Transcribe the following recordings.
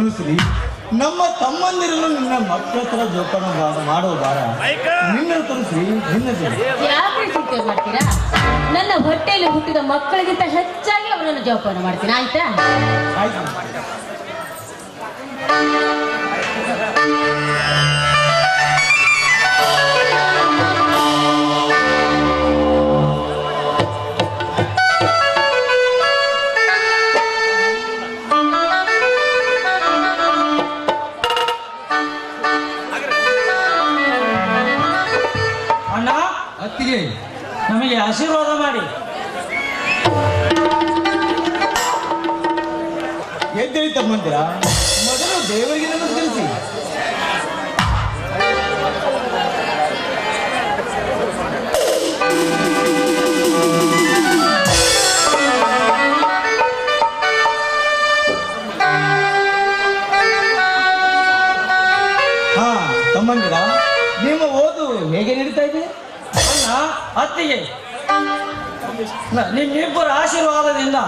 ಅನುಶ್ರೀ ನಮ್ಮ ತಮ್ಮಂದಿರನ್ನು ನಿನ್ನ ಮಕ್ಕಳ ಹತ್ರ ಜೋಪಾನ ಮಾಡೋ ಬಾರ ನಿನ್ನ ತನುಶ್ರೀ ನಿನ್ನ ಯಾಕೆ ಚಿಂತೆ ಮಾಡ್ತೀರಾ? ನನ್ನ ಹೊಟ್ಟೆಯಲ್ಲಿ ಹುಟ್ಟಿದ ಮಕ್ಕಳಿಗಿಂತ ಹೆಚ್ಚಾಗಿ ಅವನನ್ನು ಜೋಪಾನ ಮಾಡ್ತೀನಿ ಆಯ್ತಾ? ಆಯ್ತು. ನಮಗೆ ಆಶೀರ್ವಾದ ಮಾಡಿ. ಎದ್ದೇಳಿ ತಮ್ಮಂದಿರ, ಮೊದಲು ದೇವರಿಗೆ ನಮಸ್ಕರಿಸಿ. ಹಾ, ತಮ್ಮಂದಿರ, ನಿಮ್ಮ ಓದು ಹೇಗೆ ನಡೀತಾ ಇದೆ? ಅಣ್ಣ ಅತ್ತಿಗೆ. ನಿಮ್ಮಿಬ್ಬರ ಆಶೀರ್ವಾದದಿಂದ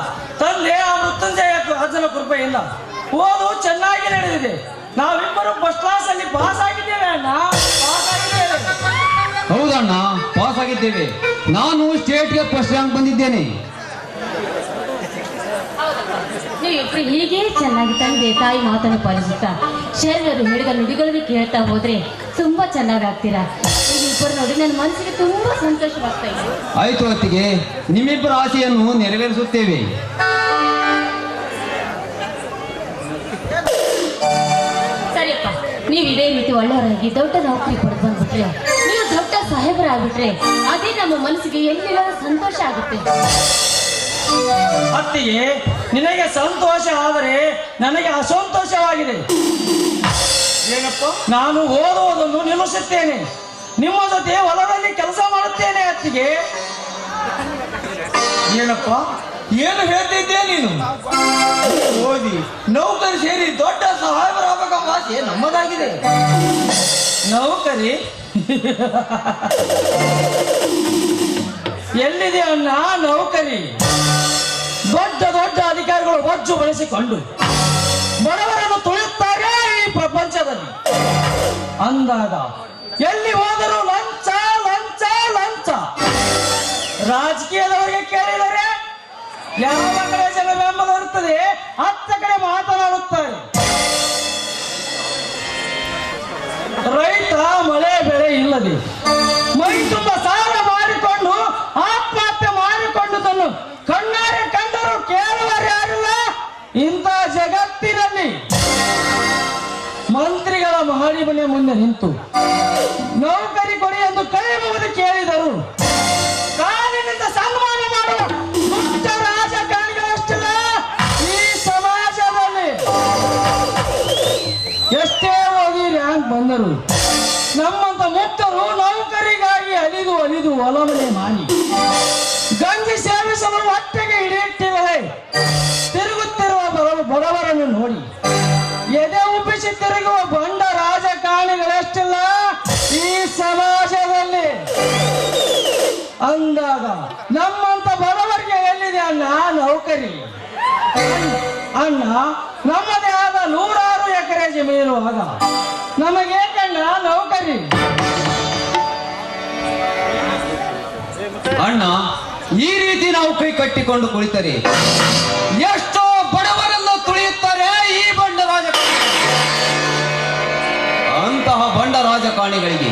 ತಂದೆ ಆ ಮೃತ್ಯುಂಜಯ ಅಜ್ಜನ ಕೃಪೆಯಿಂದ ಓದು ಚೆನ್ನಾಗಿ ನಡೆದಿದೆ. ನಾವಿಬ್ಬರು ಫಸ್ಟ್ ಕ್ಲಾಸ್ ಅಲ್ಲಿ ಪಾಸ್ ಆಗಿದ್ದೇವೆ ಅಣ್ಣ. ಪಾಸ್ ಆಗಿದ್ದೇವೆ. ಹೌದಣ್ಣ ಪಾಸ್ ಆಗಿದ್ದೇವೆ. ನಾನು ಸ್ಟೇಟ್ಗೆ ಫಸ್ಟ್ ರ್ಯಾಂಕ್ ಬಂದಿದ್ದೇನೆ. ನೀವಿಬ್ರು ಹೀಗೆ ಚೆನ್ನಾಗಿ ತಂದೆ ತಾಯಿ ಮಾತನ್ನು ಪಾಲಿಸುತ್ತಾ ಶರಣರು ಹೇಳಿದ ನುಡಿಗಳನ್ನು ಕೇಳ್ತಾ ಹೋದ್ರೆ ತುಂಬಾ ಚೆನ್ನಾಗಿ ಆಗ್ತೀರಾ ನೀವಿಬ್ಬರು ನೋಡಿ ನನ್ನ ಮನಸ್ಸಿಗೆ ತುಂಬಾ ಸಂತೋಷವಾಗ್ತಾ ಇದೆ. ಆಯ್ತು ಹೊತ್ತಿಗೆ ನಿಮ್ಮಿಬ್ಬರ ಆಸೆಯನ್ನು ನೆರವೇರಿಸುತ್ತೇವೆ. ಸರಿಯಪ್ಪ ನೀವು ಇದೇ ರೀತಿ ಒಳ್ಳೆಯವರಾಗಿ ದೊಡ್ಡ ನೌಕರಿ ಪಡೆದು ಬಂದ್ಬಿಟ್ರೆ ನೀವು ದೊಡ್ಡ ಸಾಹೇಬರಾಗ್ಬಿಟ್ರೆ ಅದೇ ನಮ್ಮ ಮನಸ್ಸಿಗೆ ಎಲ್ಲಿಲ್ಲ ಸಂತೋಷ ಆಗುತ್ತೆ. ಅತ್ತಿಗೆ ನಿನಗೆ ಸಂತೋಷ ಆದರೆ ನನಗೆ ಅಸಂತೋಷವಾಗಿದೆ. ಏನಪ್ಪ? ನಾನು ಓದುವುದನ್ನು ನಿಲ್ಲಿಸುತ್ತೇನೆ. ನಿಮ್ಮ ಜೊತೆ ಹೊಲದಲ್ಲಿ ಕೆಲಸ ಮಾಡುತ್ತೇನೆ ಅತ್ತಿಗೆ. ಏನಪ್ಪ? ಏನು ಹೇಳ್ತಿದ್ದೆ ನೀನು? ಓದಿ ನೌಕರಿ ಸೇರಿ ದೊಡ್ಡ ಸಹಾಯಕರಾಗಬೇಕೆಂಬ ಆಸೆ ನಮ್ಮದಾಗಿದೆ. ನೌಕರಿ? ಎಲ್ಲಿದೆ ಅಣ್ಣ ನೌಕರಿ? ಅಧಿಕಾರಿಗಳು ಒಜ್ಜು ಬಳಸಿಕೊಂಡು ಬಡವರನ್ನು ತುಳಿಯುತ್ತಾರೆ ಈ ಪ್ರಪಂಚದಲ್ಲಿ. ಅಂದಾಗ ಎಲ್ಲಿ ಹೋದರೂ ಲಂಚ ಲಂಚ ಲಂಚ. ರಾಜಕೀಯದವರಿಗೆ ಕೇಳಿದರೆ ಯಾವ ಕಡೆ ಜನ ಬೆಂಬಲ ಇರುತ್ತದೆ ಹತ್ತ ಕಡೆ ಮಾತನಾಡುತ್ತಾರೆ. ರೈತ ಮಳೆ ಬೆಳೆ ಇಲ್ಲದೆ ಮನೆ ಮುಂದೆ ನಿಂತು, ನೌಕರಿ ಕೊಡಿ ಎಂದು ಕೈ ಕೇಳಿದರು. ಕಾಲಿನಿಂದ ಸನ್ಮಾನ ಮಾಡುವ ದುಷ್ಟ ಈ ಸಮಾಜದಲ್ಲಿ ಎಷ್ಟೇ ಓದಿ ಬಂದರು ನಮ್ಮಂತ ಮುಕ್ತರು ನೌಕರಿಗಾಗಿ ಅಲಿದು ಅಲಿದು ಒಲಮನೆ ಮಾಡಿ. ಗಂಜಿ ಸೇವಿಸಲು ಹೊಟ್ಟೆಗೆ ಹಿಡಿಯುತ್ತಿರಲೇ ಅಂದಾಗ ನಮ್ಮಂತ ಬಡವರಿಗೆ ಎಲ್ಲಿದೆ ಅಣ್ಣ? ನೌಕರಿ. ಅಣ್ಣ, ನಮ್ಮದೇ ಆದ ನೂರಾರು ಎಕರೆ ಜಮೀನು ಆಗ ನಮಗೇಕಣ್ಣ ನೌಕರಿ. ಅಣ್ಣ, ಈ ರೀತಿ ನಾವು ಕೈ ಕಟ್ಟಿಕೊಂಡು ಕುಳಿತರೆ. ಎಷ್ಟೋ ಬಡವರನ್ನು ತುಳಿಯುತ್ತಾರೆ, ಈ ಬಂಡ ರಾಜಕಾರಣಿ ಅಂತಹ ಬಂಡ ರಾಜಕಾರಣಿಗಳಿಗೆ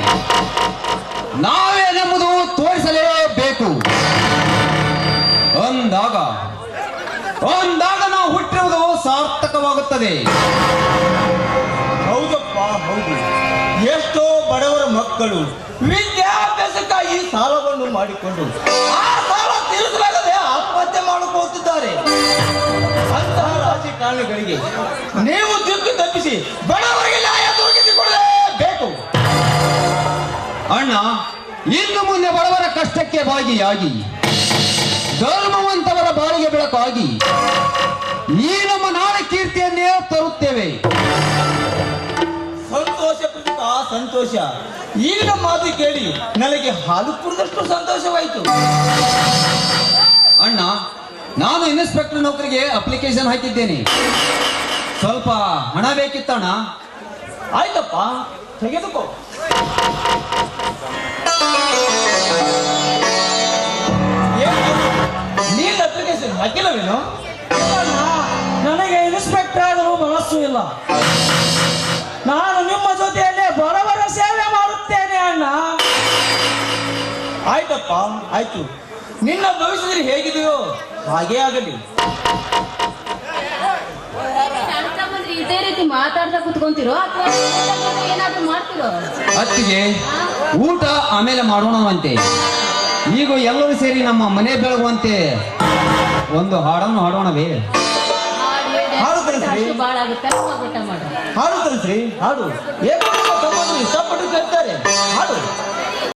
ಅಂದಾಗ ಅಂದಾಗ ನಾವು ಹುಟ್ಟಿರುವುದು ಸಾರ್ಥಕವಾಗುತ್ತದೆ. ಹೌದಪ್ಪ ಹೌದು. ಎಷ್ಟೋ ಬಡವರ ಮಕ್ಕಳು ವಿದ್ಯಾಭ್ಯಾಸಕ್ಕಾಗಿ ಸಾಲವನ್ನು ಮಾಡಿಕೊಂಡು ಆ ಸಾಲ ತೀರಿಸಲಾಗದೆ ಆತ್ಮಹತ್ಯೆ ಮಾಡಿಕೊಳ್ಳುತ್ತಿದ್ದಾರೆ. ಅಂತಹ ರಾಜಕಾರಣಿಗಳಿಗೆ ನೀವು ದಿಕ್ಕು ತಪ್ಪಿಸಿ ಬಡವರಿಗೆ ನ್ಯಾಯ ದೊರಕಿಸಿಕೊಡಲೇಬೇಕು. ಅಣ್ಣ ಇನ್ನು ಮುಂದೆ ಬಡವರ ಕಷ್ಟಕ್ಕೆ ಭಾಗಿಯಾಗಿ ಧರ್ಮವಂತವರ ಬೆಳಕಾಗಿ ಈ ನಮ್ಮ ನಾಳೆ ಕೀರ್ತಿಯನ್ನೇ ತರುತ್ತೇವೆ. ಸಂತೋಷ ಕೃತಕ ಸಂತೋಷ. ಈಗಿನ ಮಾತು ಕೇಳಿ ನನಗೆ ಹಾಲು ಕುಡಿದಷ್ಟು ಸಂತೋಷವಾಯಿತು. ಅಣ್ಣ ನಾನು ಇನ್ಸ್ಪೆಕ್ಟರ್ ನೌಕರಿಗೆ ಅಪ್ಲಿಕೇಶನ್ ಹಾಕಿದ್ದೇನೆ. ಸ್ವಲ್ಪ ಹಣ ಬೇಕಿತ್ತಣ್ಣ? ಆಯ್ತಪ್ಪ ತೆಗೆದುಕೋ. ಮನಸ್ಸು ನಾನು ನಿಮ್ಮ ಜೊತೆಯಲ್ಲಿ ಬರವರ ಸೇವೆ ಮಾಡುತ್ತೇನೆ ಅಣ್ಣ. ಆಯ್ತಪ್ಪ ಆಯ್ತು. ನಿನ್ನ ಭವಿಷ್ಯದಲ್ಲಿ ಹೇಗಿದೆಯೋ ಹಾಗೆ ಆಗಲಿ. ಅಣ್ಣ ತಮ್ಮಂದ್ರೆ ಇದೇ ರೀತಿ ಮಾತಾಡ್ತಾ ಕುತ್ಕೊಂತಿರೋ ಅಥವಾ ಏನಾದ್ರೂ ಮಾಡ್ತಿರೋ? ಅತ್ತಿಗೆ ಊಟ ಆಮೇಲೆ ಮಾಡೋಣವಂತೆ. ಈಗ ಎಲ್ಲರೂ ಸೇರಿ ನಮ್ಮ ಮನೆ ಬೆಳಗುವಂತೆ ಒಂದು ಹಾಡನ್ನು ಹಾಡೋಣವೇ. ಭಾಳ ಆಗುತ್ತೆ ಹಾಡು ಏನು ಹಾಡು ತಮ್ಮಂದ್ರು ಇಷ್ಟಪಟ್ಟು ಕೇಳ್ತಾರೆ. ಹಾಡು.